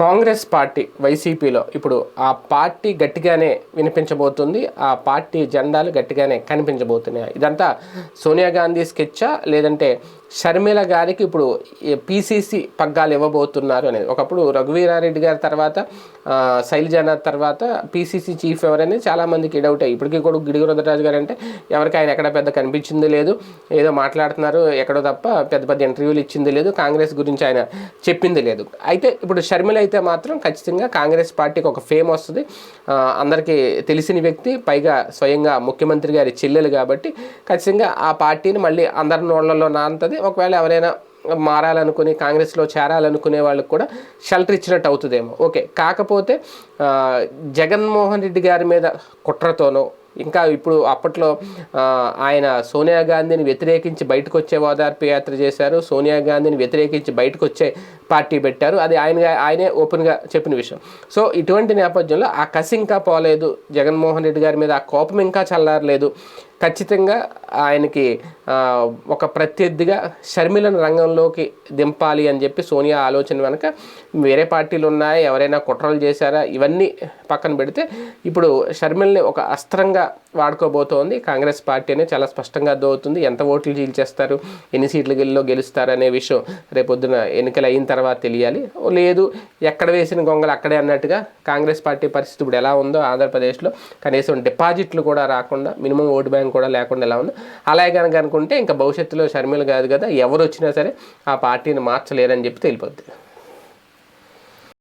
Congress party వైసీపీలో ఇప్పుడు ఆ పార్టీ గట్టిగానే వినిపించబోతుంది ఆ పార్టీ జెండాలు గట్టిగానే కనిపించబోతున్నాయి. ఇదంతా సోనియా గాంధీ స్కెచ్చా లేదంటే షర్మిల గారికి ఇప్పుడు పీసీసీ పగ్గాలు ఇవ్వబోతున్నారు అనేది. ఒకప్పుడు రఘువీరారెడ్డి గారి తర్వాత శైలజనాథ్ తర్వాత పీసీసీ చీఫ్ ఎవరనేది చాలామందికి డౌట్. ఇప్పటికీ కూడా గిడుగు రుద్రరాజు గారు అంటే ఎవరికి ఆయన ఎక్కడ పెద్ద కనిపించింది లేదు. ఏదో మాట్లాడుతున్నారు ఎక్కడో తప్ప పెద్ద పెద్ద ఇంటర్వ్యూలు ఇచ్చింది లేదు. కాంగ్రెస్ గురించి ఆయన చెప్పింది లేదు. అయితే ఇప్పుడు షర్మిల అయితే మాత్రం ఖచ్చితంగా కాంగ్రెస్ పార్టీకి ఒక ఫేమ్ వస్తుంది. అందరికీ తెలిసిన వ్యక్తి పైగా స్వయంగా ముఖ్యమంత్రి గారి చెల్లెలు కాబట్టి ఖచ్చితంగా ఆ పార్టీని మళ్ళీ అందరి నోళ్ళలో నాంతది. ఒకవేళ ఎవరైనా మారాలనుకుని కాంగ్రెస్లో చేరాలనుకునే వాళ్ళకి కూడా షెల్టర్ ఇచ్చినట్టు అవుతుందేమో. ఓకే. కాకపోతే జగన్మోహన్ రెడ్డి గారి మీద కుట్రతోనో ఇంకా ఇప్పుడు అప్పట్లో ఆయన సోనియా గాంధీని వ్యతిరేకించి బయటకు వచ్చే ఓదార్పు యాత్ర చేశారు. సోనియా గాంధీని వ్యతిరేకించి బయటకు వచ్చే పార్టీ పెట్టారు. అది ఆయన ఆయనే ఓపెన్గా చెప్పిన విషయం. సో ఇటువంటి నేపథ్యంలో ఆ కసి ఇంకా పోలేదు జగన్మోహన్ రెడ్డి గారి మీద. ఆ కోపం ఇంకా చల్లారలేదు. ఖచ్చితంగా ఆయనకి ఒక ప్రత్యర్థిగా షర్మిలను రంగంలోకి దింపాలి అని చెప్పి సోనియా ఆలోచన వెనక వేరే పార్టీలు ఉన్నాయి ఎవరైనా కుట్రలు చేశారా ఇవన్నీ పక్కన పెడితే ఇప్పుడు షర్మిల్ని ఒక అస్త్రంగా వాడుకోబోతోంది. కాంగ్రెస్ పార్టీ అనేది చాలా స్పష్టంగా అర్థమవుతుంది. ఎంత ఓట్లు చీల్చేస్తారు ఎన్ని సీట్లు గెలిలో గెలుస్తారు అనే విషయం రేపొద్దున ఎన్నికలు అయిన తర్వాత తెలియాలి. లేదు ఎక్కడ వేసిన గొంగలు అక్కడే అన్నట్టుగా కాంగ్రెస్ పార్టీ పరిస్థితి ఇప్పుడు ఎలా ఉందో ఆంధ్రప్రదేశ్లో కనీసం డిపాజిట్లు కూడా రాకుండా మినిమం ఓటు బ్యాంక్ కూడా లేకుండా ఎలా ఉందో. అలాగే కనుక అనుకుంటే ఇంకా భవిష్యత్తులో షర్మిలు కాదు కదా ఎవరు వచ్చినా సరే ఆ పార్టీని మార్చలేరని చెప్పి తెలిపోద్ది.